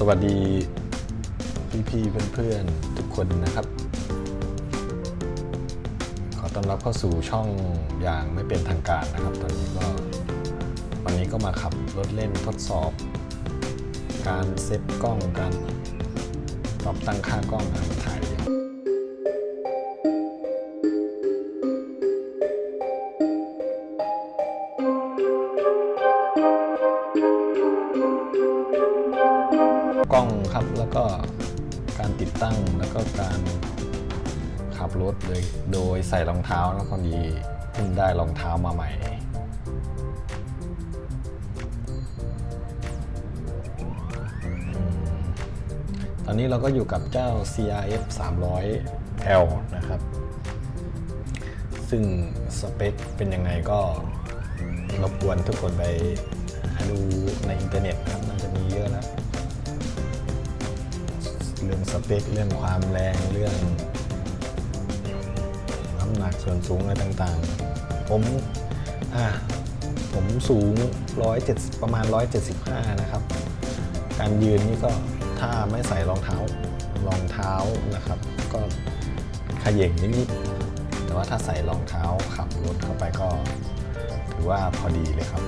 สวัสดีพี่ๆเพื่อนๆทุกคนนะครับ ขอต้อนรับเข้าสู่ช่องอย่างไม่เป็นทางการนะครับ ตอนนี้ก็วันนี้ก็มาขับรถเล่นทดสอบ การเซตกล้องการปรับตั้งค่ากล้องการถ่ายอย่าง ตั้งแล้วก็การขับรถโดยโดยใส่รองเท้าแล้วพอดีเพิ่งได้รองเท้ามาใหม่ ตอนนี้เราก็อยู่กับเจ้า CRF 300L นะครับ ซึ่งสเปคเป็นยังไงก็รบกวนทุกคนไปดูในอินเทอร์เน็ตครับน่าจะมีเยอะแล้ว เรื่องสเปค เรื่องความแรง เรื่องน้ำหนักส่วนสูงอะไรต่างๆ ผมอะผมสูง 170 ประมาณ 175 นะครับ การยืนนี่ก็ถ้าไม่ใส่รองเท้ารองเท้านะครับ ก็ขย่งนิดๆแต่ว่าถ้าใส่รองเท้าขับรถเข้าไปก็ ถือว่าพอดีเลยครับ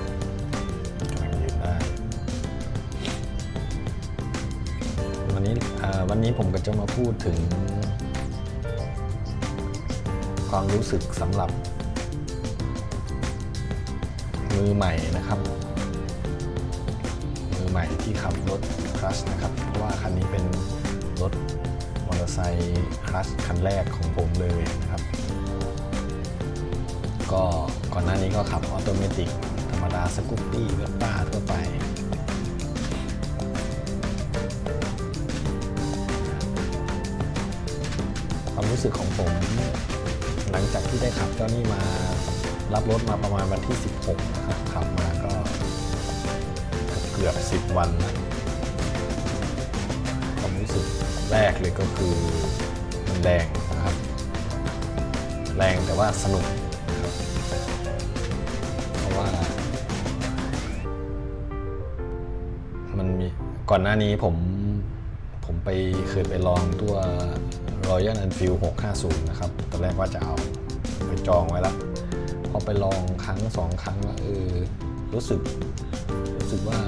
วันนี้วันนี้ผมก็จะมาพูดถึง ความรู้สึกสำหรับ มือใหม่นะครับ มือใหม่ที่ขับรถคลัชนะครับเพราะว่าคันนี้เป็นรถมอเตอร์ไซค์คลัชคันแรกของผมเลยนะครับ ก็ก่อนหน้านี้ก็ขับออโตเมติกธรรมดาสกูปปี้เวสป้าทั่วไป สึกของผม หลังจากที่ได้ขับเจ้านี่มารับรถมาประมาณวันที่ 16นะครับขับมาก็เกือบ 10 วันความรู้สึกแรกเลยก็คือมันแรงนะครับ แรงแต่ว่าสนุกครับเพราะว่า มันมีก่อนหน้านี้ผมผมไปเคยไปลองตัว Royal Enfield 650 นะครับ ตอนแรกว่าจะเอาไปจองไว้แล้วพอไปลองครั้งสองครั้งแล้วเออรู้สึกรู้สึกว่า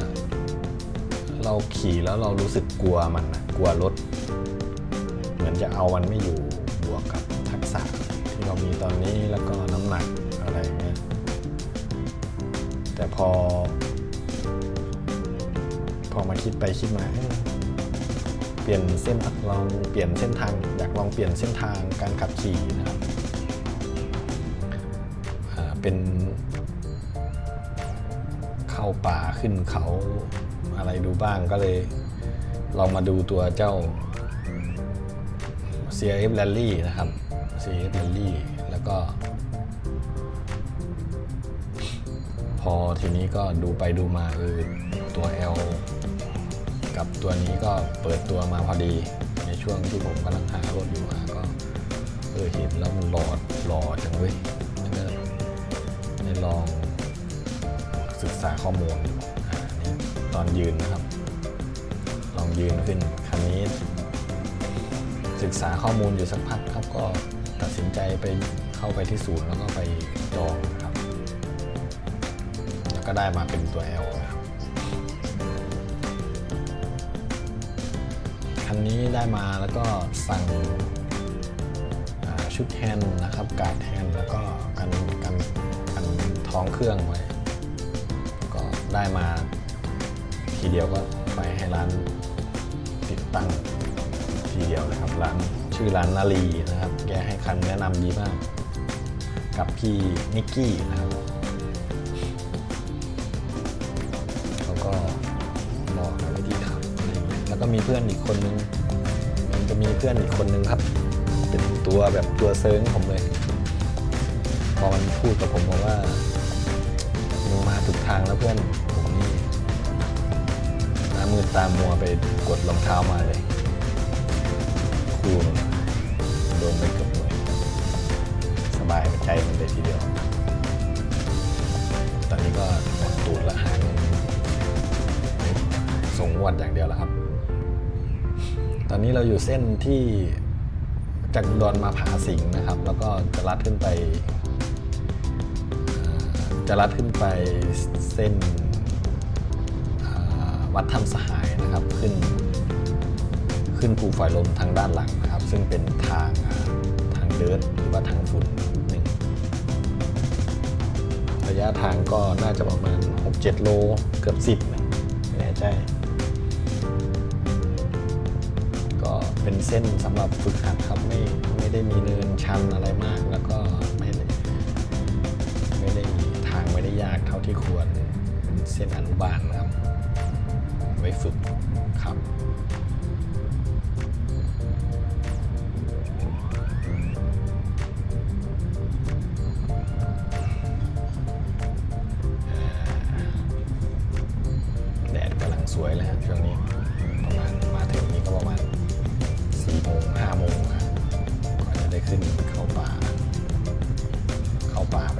เราขี่แล้วเรารู้สึกกลัวมันนะกลัวรถ เหมือนจะเอามันไม่อยู่บวกกับทักษะที่เรามีตอนนี้แล้วก็น้ำหนักอะไรเงี้ยแต่พอ พอมาคิดไปคิดมา เปลี่ยนเส้นลองเปลี่ยนเส้นทางอยากลองเปลี่ยนเส้นทางการขับขี่นะครับอ่าเป็นเข้าป่าขึ้นเขาอะไรดูบ้างก็เลยลองมาดูตัวเจ้า CRF Rally นะครับ CRF Rally แล้วก็ พอทีนี้ก็ดูไปดูมาเออตัว L กับตัวนี้ก็เปิดตัวมาพอดี ในช่วงที่ผมกำลังหารถอยู่มาก็เออเห็นแล้วมันหลอดหล่อจังเว้ยแล้วก็ได้ลองศึกษาข้อมูลอยู่นี่ตอนยืนนะครับ ลองยืนขึ้นคันนี้ ศึกษาข้อมูลอยู่สักพักครับก็ตัดสินใจไปเข้าไปที่ศูนย์แล้วก็ไปจองนะครับ แล้วก็ได้มาเป็นตัว L คันนี้ได้มาแล้วก็สั่งชุดแฮนด์นะครับการ์ดแฮนด์แล้วก็กันกันกันท้องเครื่องไว้ ก็ได้มาทีเดียวก็ไปให้ร้านติดตั้งทีเดียวเลยครับร้านชื่อร้านนาลีนะครับ แกให้คันแนะนำดีมาก กับพี่นิกกี้นะครับ ก็มีเพื่อนอีกคนนึง มันจะมีเพื่อนอีกคนนึงครับ เป็นตัวแบบตัวเซิร์งผมเลย พอมันพูดกับผมบอกว่ามึงมาถูกทางแล้วเพื่อนผมนี่หน้ามืดตามัวไปกดรองเท้ามาเลยคูโดนไปเกับหน่วยสบายใจมันเลยทีเดียว อนนี้เราอยู่เส้นที่จากอุดอนมาผาสิงนะครับ แล้วก็จะลัดขึ้นไปจะลัดขึ้นไปเส้นวัดถ้ำสหายนะครับขึ้น ขึ้นภูฝอยลมทางด้านหลังนะครับ ซึ่งเป็นทางทางเดินหรือว่าทางฝุ่นหนึ่งระยะทางก็น่าจะประมาณ 6-7 โลเกือบ 10นะไม่แน่ใจ เป็นเส้นสำหรับฝึกหัดครับไม่ไม่ได้มีเนินชันอะไรมาก แล้วก็ไม่ได้ไม่ได้ทางไม่ได้ยากเท่าที่ควรเป็นเส้นอนุบาลนะครับ ไว้ฝึกครับแดดกำลังสวยเลยครับช่วงนี้ ขึ้นเข้าป่า เข้าป่าไป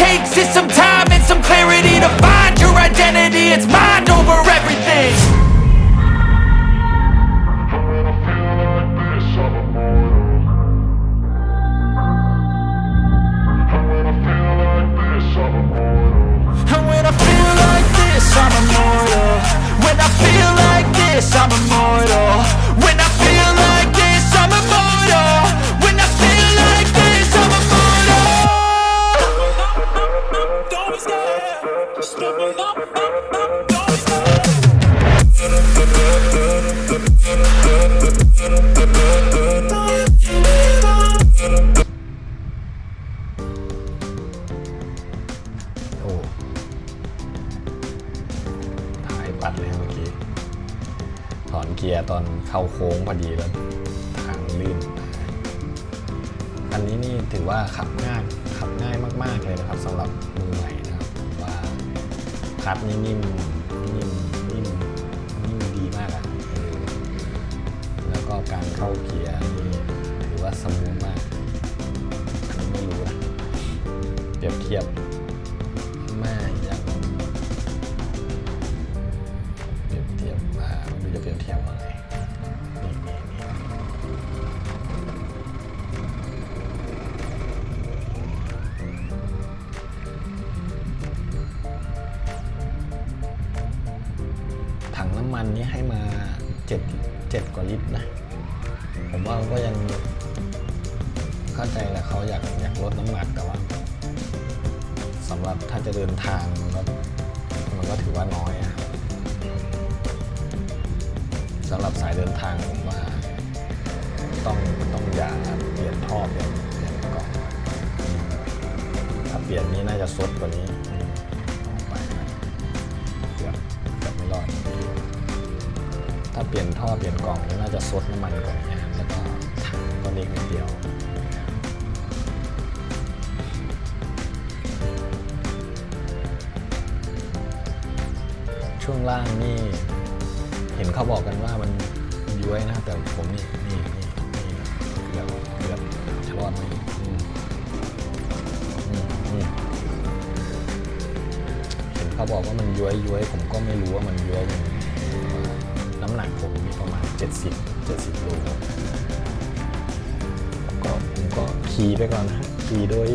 takes is some time and some clarity To find your identity, it's mind over everything เข้าโค้งพอดีแล้วทางลื่นอันนี้นี่ถือว่าขับง่ายขับง่ายมาก ๆเลยนะครับสำหรับมือใหม่นะครับผมว่าคัดนิ่มๆ ถังน้ำมันนี้ให้มา7 7กว่าลิตรนะ ผมว่าก็ยังเข้าใจแหละเขาอยากอยากลดน้ำหนักแต่ว่าสำหรับถ้าจะเดินทางมันก็มันก็ถือว่าน้อยอะสำหรับสายเดินทางผมว่าต้องต้องอย่าเปลี่ยนท่อเปลี่ยนเปลี่ยนก่องถ้าเปลี่ยนนี้น่าจะซดกว่านี้ ถ้าเปลี่ยนท่อเปลี่ยนกล่องนี่น่าจะซดน้ำมันกว่านี้ครับแล้วก็ถังก็เล็กนิดเดียวช่วงล่างนี่เห็นเขาบอกกันว่ามันย้วยนะแต่ผมนี่นี่นี่นี่เกือบเกือบจะรอดไหมเห็นเขาบอกว่ามันย้วยย้วยผมก็ไม่รู้ว่ามันย้วยยังไง ผมมีประมาณ 70 70โลก็ผมก็ขี่ไปก่อนนะขี่โดย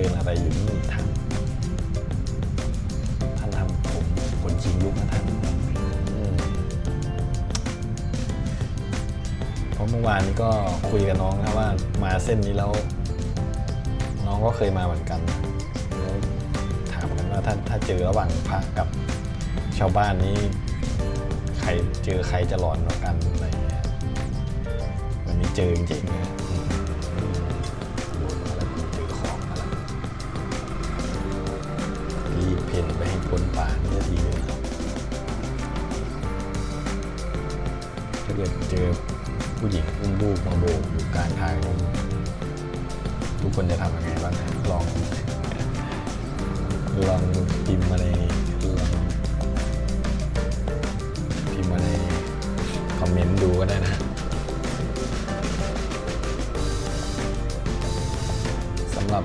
เดินอะไรอยู่นี่ท่านท่านทำผมขนชิงลุกนะท่านเพราะเมื่อวานนี้ก็คุยกับน้องนะว่ามาเส้นนี้แล้ว น้องก็เคยมาเหมือนกันแล้วถามกันว่าถ้าถ้าเจอระหว่างพระกับชาวบ้านนี้ใครเจอใครจะหลอนกว่ากันอะไรเงี้ยวันนี้เจอจริงๆนะ เพนไปให้พ้นป่านี่ทีเลยถ้าเกิดเจอผู้หญิงอุ้มลูกมาโบกอยู่กลางทางทุกคนจะทำยังไงบ้างนะลองลองพิมพ์มาในลองพิมพ์มาในคอมเมนต์ดูก็ได้นะสำหรับ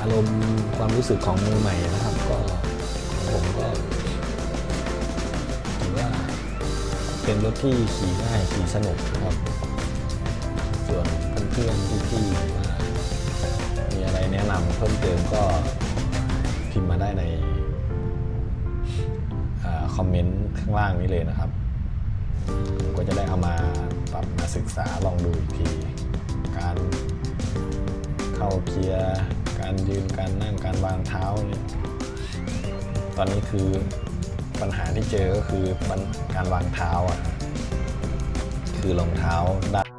อารมณ์ความรู้สึกของมือใหม่นะครับ เป็นรถที่ขี่ง่ายขี่สนุกครับ ส่วนเพื่อนๆพี่ๆหรือว่ามีอะไรแนะนำเพิ่มเติมก็พิมพ์มาได้ในอคอมเมนต์ข้างล่างนี้เลยนะครับผมก็จะได้เอามาปรับมาศึกษาลองดูอีกที การเข้าเกียร์ การยืนการนั่งการวางเท้าเนี่ยตอนนี้คือ ปัญหาที่เจอก็คือการวางเท้าอะคือรองเท้าด้าน